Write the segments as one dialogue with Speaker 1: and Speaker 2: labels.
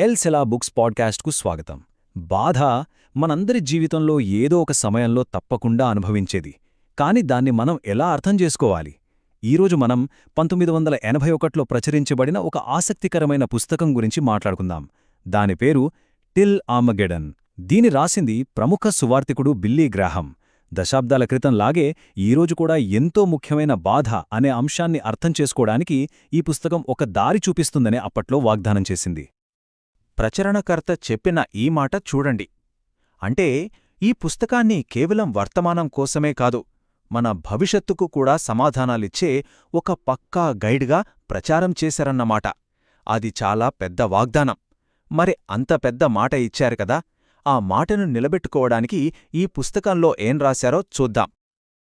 Speaker 1: L సెలా books పాడ్కాస్ట్కు స్వాగతం. బాధ మనందరి జీవితంలో ఏదో ఒక సమయంలో తప్పకుండా అనుభవించేది. కాని దాన్ని మనం ఎలా అర్థం చేసుకోవాలి? ఈరోజు మనం పంతొమ్మిది వందల ఎనభై ఒకటిలో ప్రచురించబడిన ఒక ఆసక్తికరమైన పుస్తకం గురించి మాట్లాడుకుందాం. దాని పేరు టిల్ ఆమగెడన్ దీని రాసింది ప్రముఖ సువార్తికుడు బిల్లీ గ్రాహం. దశాబ్దాల క్రితంలాగే ఈరోజు కూడా ఎంతో ముఖ్యమైన బాధ అనే అంశాన్ని అర్థం చేసుకోవడానికి ఈ పుస్తకం ఒక దారి చూపిస్తుందనే అప్పట్లో వాగ్దానం చేసింది.
Speaker 2: ప్రచరణకర్త చెప్పిన ఈ మాట చూడండి. అంటే ఈ పుస్తకాన్ని కేవలం వర్తమానం కోసమే కాదు మన భవిష్యత్తుకు కూడా సమాధానాలిచ్చే ఒక పక్కా గైడ్గా ప్రచారం చేశారన్నమాట. అది చాలా పెద్ద వాగ్దానం. మరి అంత పెద్ద మాట ఇచ్చారు కదా ఆ మాటను నిలబెట్టుకోవడానికి ఈ పుస్తకంలో ఏం రాశారో చూద్దాం.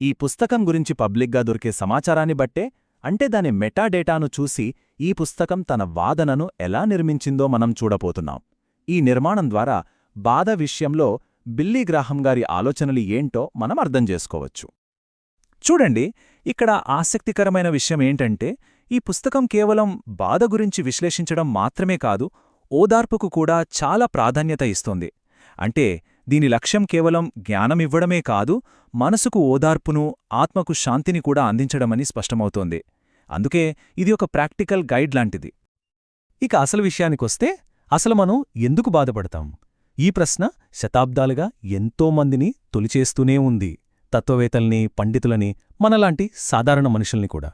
Speaker 2: ఈ పుస్తకం గురించి పబ్లిక్గా దొరికే సమాచారాన్ని బట్టే అంటే దాని మెటాడేటాను చూసి ఈ పుస్తకం తన వాదనను ఎలా నిర్మించిందో మనం చూడపోతున్నాం ఈ నిర్మాణం ద్వారా బాధ విషయంలో బిల్లీ గ్రాహం గారి ఆలోచనలు ఏంటో మనం అర్థం చేసుకోవచ్చు. చూడండి ఇక్కడ ఆసక్తికరమైన విషయం ఏంటంటే ఈ పుస్తకం కేవలం బాధ గురించి విశ్లేషించడం మాత్రమే కాదు ఓదార్పుకు కూడా చాలా ప్రాధాన్యత ఇస్తోంది. అంటే దీని లక్ష్యం కేవలం జ్ఞానమివ్వడమే కాదు మనసుకు ఓదార్పును ఆత్మకు శాంతిని కూడా అందించడమని స్పష్టమవుతోంది. అందుకే ఇది ఒక ప్రాక్టికల్ గైడ్ లాంటిది. ఇక అసలు విషయానికొస్తే అసలు మనం ఎందుకు బాధపడతాం? ఈ ప్రశ్న శతాబ్దాలుగా ఎంతోమందిని తొలిచేస్తూనే ఉంది తత్వవేత్తల్ని పండితులని మనలాంటి సాధారణ మనుషుల్ని కూడా.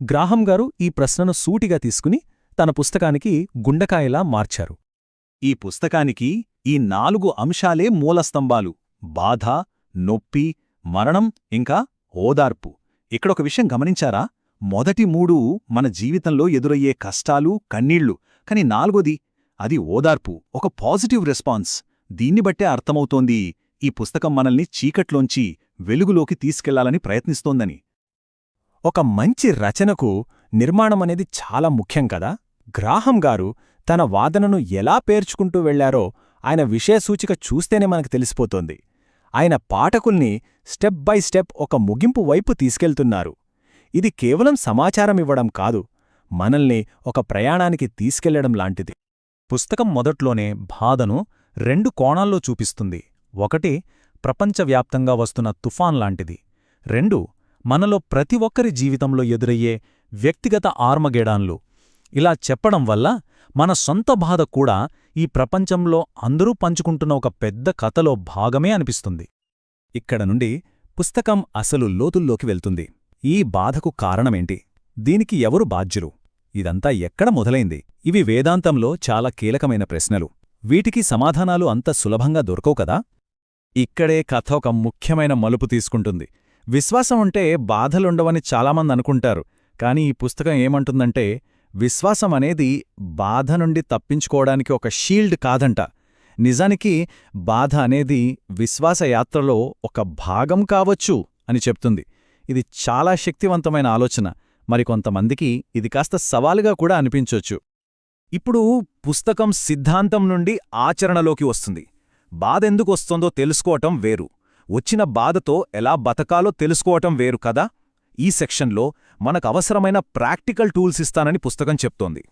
Speaker 2: గ్రాహం గారు ఈ ప్రశ్నను సూటిగా తీసుకుని తన పుస్తకానికి గుండకాయలా మార్చారు. ఈ పుస్తకానికి ఈ నాలుగు అంశాలే మూలస్తంభాలు బాధ నొప్పి మరణం ఇంకా ఓదార్పు. ఇక్కడొక విషయం గమనించారా? మొదటి మూడు మన జీవితంలో ఎదురయ్యే కష్టాలు కన్నీళ్ళు. కాని నాలుగోది అది ఓదార్పు ఒక పాజిటివ్ రెస్పాన్స్. దీన్ని బట్టే అర్థమవుతోంది ఈ పుస్తకం మనల్ని చీకట్లోంచి వెలుగులోకి తీసుకెళ్ళాలని ప్రయత్నిస్తోందని. ఒక మంచి రచనకు నిర్మాణమనేది చాలా ముఖ్యం కదా? గ్రాహం గారు తన వాదనను ఎలా పేర్చుకుంటూ వెళ్ళారో ఆయన విషయసూచిక చూస్తేనే మనకు తెలిసిపోతోంది. ఆయన పాఠకుల్ని స్టెప్ బై స్టెప్ ఒక ముగింపు వైపు తీసుకెళ్తున్నారు. ఇది కేవలం సమాచారమివ్వడం కాదు మనల్ని ఒక ప్రయాణానికి తీసుకెళ్ళడం లాంటిది. పుస్తకం మొదట్లోనే బాధను రెండు కోణాల్లో చూపిస్తుంది. ఒకటి ప్రపంచవ్యాప్తంగా వస్తున్న తుఫాన్ లాంటిది. రెండు మనలో ప్రతి ఒక్కరి జీవితంలో ఎదురయ్యే వ్యక్తిగత ఆర్మగేడాన్లు. ఇలా చెప్పడం వల్ల మన సొంత బాధ కూడా ఈ ప్రపంచంలో అందరూ పంచుకుంటున్న ఒక పెద్ద కథలో భాగమే అనిపిస్తుంది. ఇక్కడ నుండి పుస్తకం అసలు లోతుల్లోకి వెళ్తుంది. ఈ బాధకు కారణమేంటి? దీనికి ఎవరు బాధ్యులు? ఇదంతా ఎక్కడ మొదలైంది? ఇవి వేదాంతంలో చాలా కీలకమైన ప్రశ్నలు. వీటికి సమాధానాలు అంత సులభంగా దొరకవు కదా? ఇక్కడే కథ ఒక ముఖ్యమైన మలుపు తీసుకుంటుంది. విశ్వాసం ఉంటే బాధలుండవని చాలామంది అనుకుంటారు. కాని ఈ పుస్తకం ఏమంటుందంటే విశ్వాసం అనేది బాధ నుండి తప్పించుకోవడానికి ఒక షీల్డ్ కాదంట. నిజానికి బాధ అనేది విశ్వాసయాత్రలో ఒక భాగం కావచ్చు అని చెప్తుంది. ఇది చాలా శక్తివంతమైన ఆలోచన. మరికొంతమందికి ఇది కాస్త సవాలుగా కూడా అనిపించొచ్చు. ఇప్పుడు పుస్తకం సిద్ధాంతం నుండి ఆచరణలోకి వస్తుంది. బాధెందుకు వస్తుందో తెలుసుకోవటం వేరు. వచ్చిన బాధతో ఎలా బతకాలో తెలుసుకోవటం వేరు కదా? ఈ సెక్షన్లో మనకు అవసరమైన ప్రాక్టికల్ టూల్స్ ఇస్తానని పుస్తకం చెప్తోంది.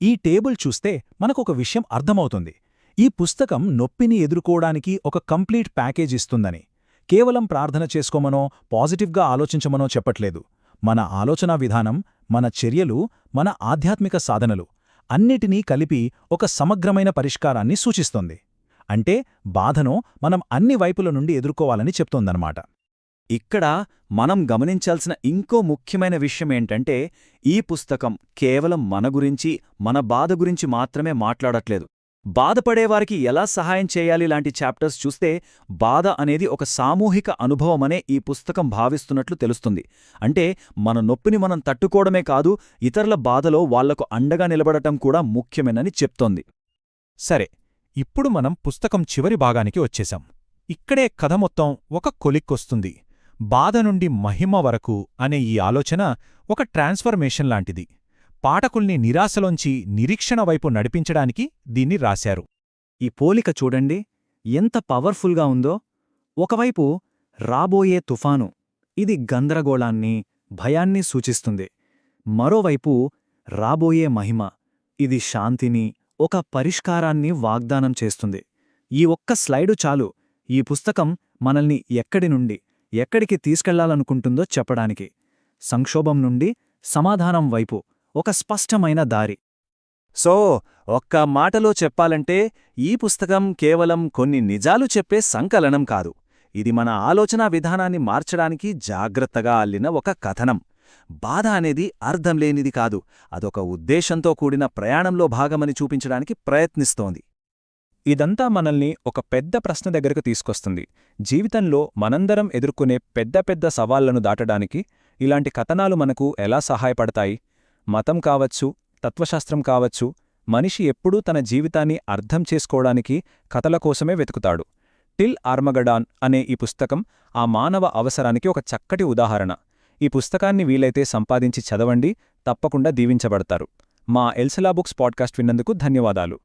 Speaker 2: ఈ టేబుల్ చూస్తే మనకొక విషయం అర్థమవుతుంది. ఈ పుస్తకం నొప్పిని ఎదుర్కోవడానికి ఒక కంప్లీట్ ప్యాకేజ్ ఇస్తుందని. కేవలం ప్రార్థన చేసుకోమనో పాజిటివ్గా ఆలోచించమనో చెప్పట్లేదు. మన ఆలోచనా విధానం మన చర్యలు మన ఆధ్యాత్మిక సాధనలు అన్నిటినీ కలిపి ఒక సమగ్రమైన పరిష్కారాన్ని సూచిస్తోంది. అంటే బాధను మనం అన్ని వైపుల నుండి ఎదుర్కోవాలని చెప్తోందన్నమాట. ఇక్కడ మనం గమనించాల్సిన ఇంకో ముఖ్యమైన విషయమేంటంటే ఈ పుస్తకం కేవలం మన గురించి మన బాధ గురించి మాత్రమే మాట్లాడట్లేదు. బాధపడేవారికి ఎలా సహాయం చేయాలి లాంటి చాప్టర్స్ చూస్తే బాధ అనేది ఒక సామూహిక అనుభవమనే ఈ పుస్తకం భావిస్తున్నట్లు తెలుస్తుంది. అంటే మన నొప్పిని మనం తట్టుకోవడమే కాదు ఇతరుల బాధలో వాళ్ళకు అండగా నిలబడటం కూడా ముఖ్యమేనని చెప్తోంది. సరే ఇప్పుడు మనం పుస్తకం చివరి భాగానికి వచ్చేశాం. ఇక్కడే కథ మొత్తం ఒక కొలిక్కొస్తుంది. బాధ నుండి మహిమ వరకు అనే ఈ ఆలోచన ఒక ట్రాన్స్ఫర్మేషన్ లాంటిది. పాఠకుల్ని నిరాశలోంచి నిరీక్షణ వైపు నడిపించడానికి దీన్ని రాశారు. ఈ పోలిక చూడండి. ఎంత పవర్ఫుల్గా ఉందో. ఒకవైపు రాబోయే తుఫాను. ఇది గందరగోళాన్ని భయాన్ని సూచిస్తుంది. మరోవైపు రాబోయే మహిమ. ఇది శాంతిని
Speaker 1: ఒక పరిష్కారాన్ని వాగ్దానం చేస్తుంది. ఈ ఒక్క స్లైడు చాలు. ఈ పుస్తకం మనల్ని ఎక్కడి నుండి ఎక్కడికి తీసుకెళ్ళాలనుకుంటుందో చెప్పడానికి. సంక్షోభం నుండి సమాధానం వైపు. ఒక స్పష్టమైన దారి.
Speaker 2: సో ఒక్క మాటలో చెప్పాలంటే ఈ పుస్తకం కేవలం కొన్ని నిజాలు చెప్పే సంకలనం కాదు. ఇది మన ఆలోచనా విధానాన్ని మార్చడానికి జాగ్రత్తగా అల్లిన ఒక కథనం. బాధ అనేది అర్థం లేనిది కాదు. అదొక ఉద్దేశంతో కూడిన ప్రయాణంలో భాగమని చూపించడానికి ప్రయత్నిస్తోంది.
Speaker 1: ఇదంతా మనల్ని ఒక పెద్ద ప్రశ్న దగ్గరకు తీసుకొస్తుంది. జీవితంలో మనందరం ఎదుర్కొనే పెద్ద పెద్ద సవాళ్ళను దాటడానికి ఇలాంటి కథనాలు మనకు ఎలా సహాయపడతాయి? మతం కావచ్చు తత్వశాస్త్రం కావచ్చు మనిషి ఎప్పుడూ తన జీవితాన్ని అర్థం చేసుకోవడానికి కథల కోసమే వెతుకుతాడు. టిల్ ఆర్మగడాన్ అనే ఈ పుస్తకం ఆ మానవ అవసరానికి ఒక చక్కటి ఉదాహరణ. ఈ పుస్తకాన్ని వీలైతే సంపాదించి చదవండి తప్పకుండా దీవించబడతారు. మా ఎల్సలా బుక్స్ పాడ్కాస్ట్ విన్నందుకు ధన్యవాదాలు.